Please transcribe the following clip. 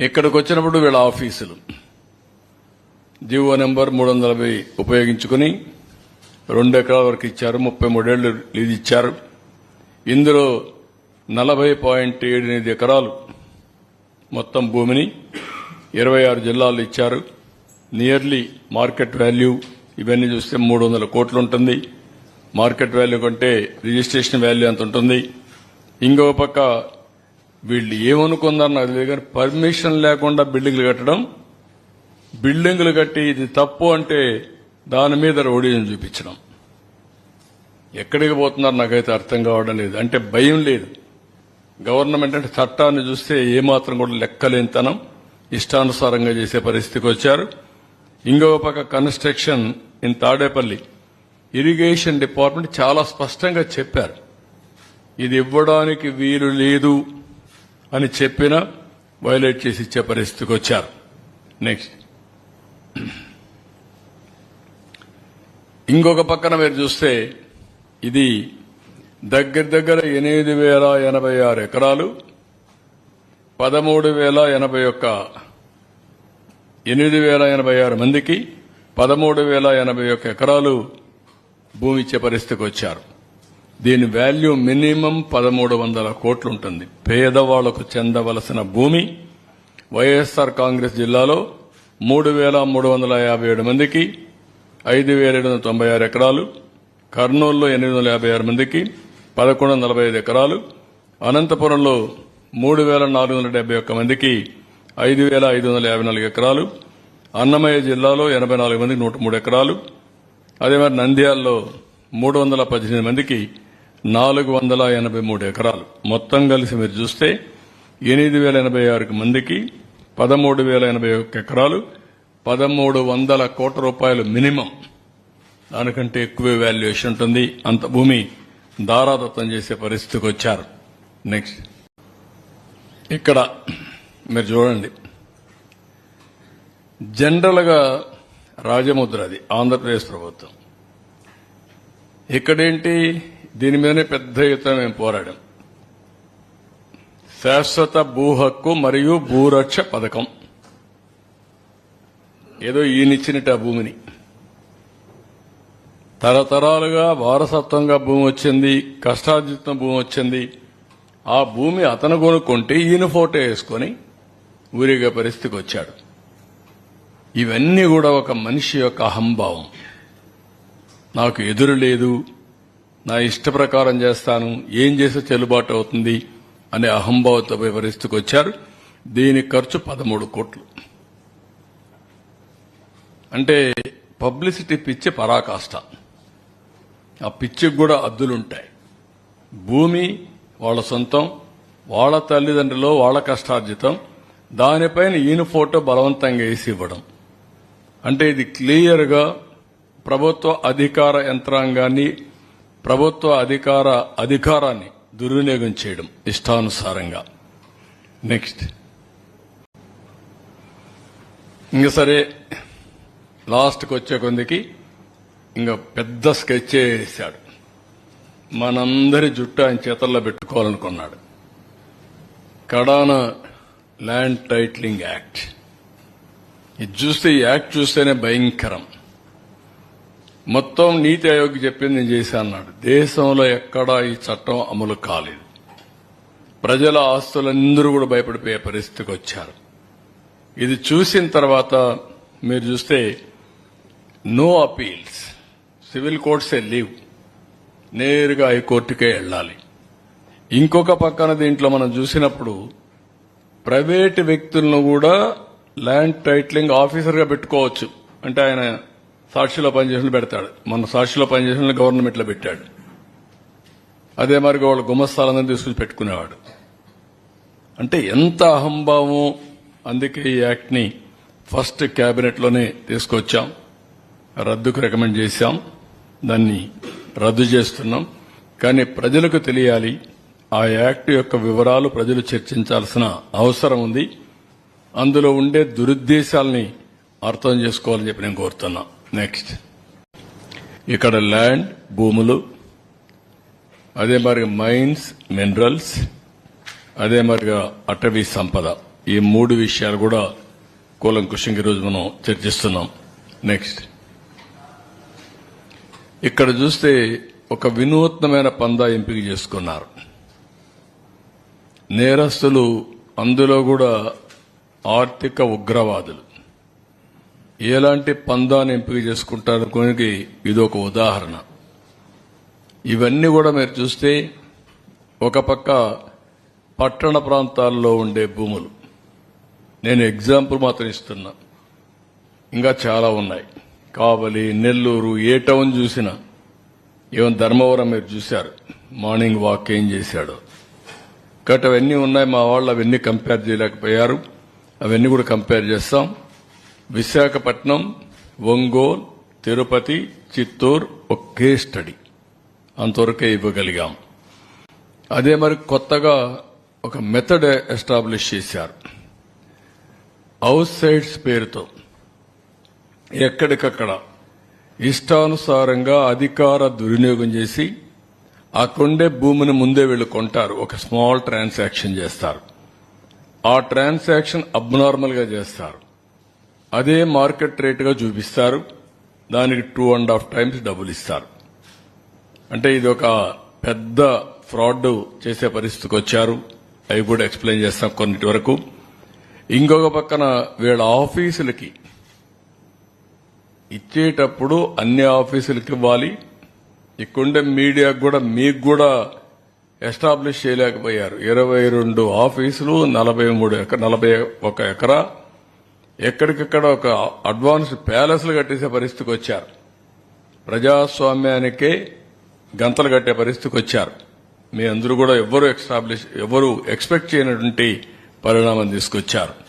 ఇక్కడికి వచ్చినప్పుడు వీళ్ళ ఆఫీసులు. జీవో నెంబర్ మూడు వందల యాభై ఉపయోగించుకుని రెండు ఎకరాల వరకు ఇచ్చారు ముప్పై మూడేళ్ళు లీజ్ ఇచ్చారు. ఇందులో నలభై పాయింట్ ఏడు ఎనిమిది ఎకరాలు మొత్తం భూమిని ఇరవై ఆరు జిల్లాలు ఇచ్చారు. నియర్లీ మార్కెట్ వాల్యూ ఇవన్నీ చూస్తే మూడు వందల కోట్లు ఉంటుంది. మార్కెట్ వాల్యూ కంటే రిజిస్ట్రేషన్ వాల్యూ ఎంత ఉంటుంది? ఇంకో పక్క వీళ్ళు ఏమనుకుందారు నాకు తెలియదు కానీ పర్మిషన్ లేకుండా బిల్డింగ్లు కట్టడం బిల్డింగ్లు కట్టి ఇది తప్పు అంటే దాని మీద రౌడీని చూపించడం. ఎక్కడికి పోతున్నారు నాకైతే అర్థం కావడం లేదు. అంటే భయం లేదు. గవర్నమెంట్ అంటే చట్టాన్ని చూస్తే ఏమాత్రం కూడా లెక్కలేనితనం ఇష్టానుసారంగా చేసే పరిస్థితికి వచ్చారు. ఇంకొక పక్క construction in Tadepalli. Irrigation department చాలా స్పష్టంగా చెప్పారు. ఇది ఇవ్వడానికి వీలు లేదు. అని చెప్పినా వైలేట్ చేసి ఇచ్చే పరిస్థితికి వచ్చారు. నెక్స్ట్ ఇంకొక పక్కన మీరు చూస్తే ఇది దగ్గర దగ్గర ఎనిమిది వేల ఎనభై ఆరు ఎకరాలు పదమూడు వేల ఎనభై ఒక్క ఎనిమిది వేల ఎనభై ఆరు మందికి పదమూడు వేల ఎనభై ఒక్క ఎకరాలు భూమి ఇచ్చే పరిస్థితికి వచ్చారు. దీని వాల్యూ మినిమం పదమూడు వందల కోట్లు ఉంటుంది పేదవాళ్ళకు చెందవలసిన భూమి వైఎస్ఆర్ కాంగ్రెస్ జిల్లాలో మూడు వేల మూడు వందల యాభై ఏడు మందికి ఐదు వేల ఏడు వందల తొంభై ఆరు ఎకరాలు కర్నూలులో ఎనిమిది వందల యాభై ఆరు మందికి పదకొండు వందల నలభై ఐదు ఎకరాలు అనంతపురంలో మూడు వేల నాలుగు వందల డెబ్బై ఒక్క మందికి ఐదు వేల ఐదు వందల యాభై నాలుగు ఎకరాలు అన్నమయ్య జిల్లాలో ఎనభై నాలుగు మందికి నూట మూడు ఎకరాలు అదే మరి నంద్యాలలో మూడు వందల పద్దెనిమిది మందికి నాలుగు వందల ఎనభై మూడు ఎకరాలు. మొత్తం కలిసి మీరు చూస్తే ఎనిమిది వేల ఎనభై ఆరు మందికి పదమూడు వేల ఎనభై ఒక్క ఎకరాలు పదమూడు వందల కోట్ల రూపాయలు మినిమం. దానికంటే ఎక్కువ వాల్యుయేషన్ ఉంటుంది. అంత భూమి దారాదత్తం చేసే పరిస్థితికి వచ్చారు. నెక్స్ట్ ఇక్కడ మీరు చూడండి. జనరల్గా రాజముద్ర అది ఆంధ్రప్రదేశ్ ప్రభుత్వం. ఇక్కడేంటి? దీని మీదనే పెద్ద ఎత్తున మేము పోరాడాం. శాశ్వత భూ హక్కు మరియు భూరక్ష పథకం. ఏదో ఈయనిచ్చినట్టు ఆ భూమిని. తరతరాలుగా వారసత్వంగా భూమి వచ్చింది కష్టార్జితం భూమి వచ్చింది. ఆ భూమి అతను కొనుక్కుంటే ఈయన ఫోటో వేసుకొని ఊరిగే పరిస్థితికి వచ్చాడు. ఇవన్నీ కూడా ఒక మనిషి యొక్క అహంభావం. నాకు ఎదురు లేదు నా ఇష్ట ప్రకారం చేస్తాను ఏం చేస్తే చెల్లుబాటు అవుతుంది అనే అహంభావంతో వివరిస్తుకొచ్చారు. దీని ఖర్చు పదమూడు కోట్లు. అంటే పబ్లిసిటీ పిచ్చి పరాకాష్ట. ఆ పిచ్చికి కూడా అద్దులుంటాయి. భూమి వాళ్ళ సొంతం వాళ్ళ తల్లిదండ్రులు వాళ్ళ కష్టార్జితం దానిపైన ఈయన ఫోటో బలవంతంగా వేసి ఇవ్వడం. అంటే ఇది క్లియర్గా ప్రభుత్వ అధికార యంత్రాంగాన్ని ప్రభుత్వ అధికార అధికారాన్ని దుర్వినియోగం చేయడం ఇష్టానుసారంగా. నెక్స్ట్ ఇంకా సరే లాస్ట్కి వచ్చే కొందికి ఇంకా పెద్ద స్కెచ్ వేసాడు. మనందరి జుట్టు ఆయన చేతల్లో పెట్టుకోవాలనుకున్నాడు. కడాన ల్యాండ్ టైట్లింగ్ యాక్ట్. ఇది చూస్తే ఈ యాక్ట్ చూస్తేనే భయంకరం. మొత్తం నీతి ఆయోగ్ చెప్పింది నేను చేశాను అన్నాడు. దేశంలో ఎక్కడా ఈ చట్టం అమలు కాలేదు. ప్రజల ఆస్తులందరూ కూడా భయపడిపోయే పరిస్థితికి వచ్చారు. ఇది చూసిన తర్వాత మీరు చూస్తే నో అపీల్స్. సివిల్ కోర్ట్సే లీవ్. నేరుగా హైకోర్టుకే వెళ్ళాలి. ఇంకొక పక్కన దీంట్లో మనం చూసినప్పుడు ప్రైవేటు వ్యక్తులను కూడా ల్యాండ్ టైటిలింగ్ ఆఫీసర్గా పెట్టుకోవచ్చు. అంటే ఆయన సాక్షిలో పనిచేసిన పెడతాడు. మన సాక్షిలో పనిచేసిన గవర్నమెంట్లో పెట్టాడు. అదే మరి వాళ్ళ గుమస్తాలందరినీ తీసుకుని పెట్టుకునేవాడు. అంటే ఎంత అహంభావం అందుకే ఈ యాక్ట్ని ఫస్ట్ క్యాబినెట్లోనే తీసుకొచ్చాం. రద్దుకు రికమెండ్ చేశాం. దాన్ని రద్దు చేస్తున్నాం. కానీ ప్రజలకు తెలియాలి ఆ యాక్ట్ యొక్క వివరాలు ప్రజలు చర్చించాల్సిన అవసరం ఉంది. అందులో ఉండే దురుద్దేశాల్ని అర్థం చేసుకోవాలని చెప్పి నేను కోరుతున్నా. నెక్స్ట్ ఇక్కడ ల్యాండ్ భూములు అదే మరి మైన్స్ మినరల్స్. అదే మరిగా అటవీ సంపద. ఈ మూడు విషయాలు కూడా కూలంకుషంగా ఈరోజు మనం చర్చిస్తున్నాం. నెక్స్ట్ ఇక్కడ చూస్తే ఒక వినూత్నమైన పందా ఎంపిక చేసుకున్నారు. నేరస్తులు అందులో కూడా ఆర్థిక ఉగ్రవాదులు. ఎలాంటి పందాన్ని ఎంపిక చేసుకుంటారు కొనికి ఇది ఒక ఉదాహరణ. ఇవన్నీ కూడా మీరు చూస్తే ఒక పక్క పట్టణ ప్రాంతాల్లో ఉండే భూములు. నేను ఎగ్జాంపుల్ మాత్రం ఇస్తున్నా. ఇంకా చాలా ఉన్నాయి. కావలి నెల్లూరు ఏ టౌన్ చూసినా ఈవెన్ ధర్మవరం మీరు చూశారు. మార్నింగ్ వాక్ ఏం చేశాడు. కాబట్టి అవన్నీ ఉన్నాయి. మా వాళ్ళు అవన్నీ కంపేర్ చేయలేకపోయారు. అవన్నీ కూడా కంపేర్ చేస్తాం. విశాఖపట్నం ఒంగోల్ తిరుపతి చిత్తూరు ఒకే స్టడీ అంతవరకే ఇవ్వగలిగాం. అదే మరి కొత్తగా ఒక మెథడ్ ఎస్టాబ్లిష్ చేశారు. అవుట్ సైడ్స్ పేరుతో. ఎక్కడికక్కడ ఇష్టానుసారంగా అధికార దుర్వినియోగం చేసి ఆ కొండే భూమిని ముందే వీళ్ళు కొంటారు. ఒక స్మాల్ ట్రాన్సాక్షన్ చేస్తారు. ఆ ట్రాన్సాక్షన్ అబ్నార్మల్గా చేస్తారు. అదే మార్కెట్ రేటుగా చూపిస్తారు. దానికి టూ అండ్ హాఫ్ టైమ్స్ డబ్బులు ఇస్తారు. అంటే ఇది ఒక పెద్ద ఫ్రాడ్ చేసే పరిస్థితికి వచ్చారు. అవి కూడా ఎక్స్ప్లెయిన్ చేస్తాం కొన్నిటి వరకు. ఇంకొక పక్కన వీళ్ళ ఆఫీసులకి ఇచ్చేటప్పుడు అన్ని ఆఫీసులకి ఇవ్వాలి. ఇక్కడుండే మీడియాకు కూడా మీకు కూడా ఎస్టాబ్లిష్ చేయలేకపోయారు. ఇరవై రెండు ఆఫీసులు నలభై మూడు ఎక- నలభై ఒక ఎకరా ఎక్కడికక్కడ ఒక అడ్వాన్స్ ప్యాలెస్లు కట్టేసే పరిస్థితికి వచ్చారు. ప్రజాస్వామ్యానికే గంతలు కట్టే పరిస్థితికి వచ్చారు. మీ అందరూ కూడా ఎవ్వరూ ఎస్టాబ్లిష్ ఎవరు ఎక్స్పెక్ట్ చేయనటువంటి పరిణామం తీసుకొచ్చారు.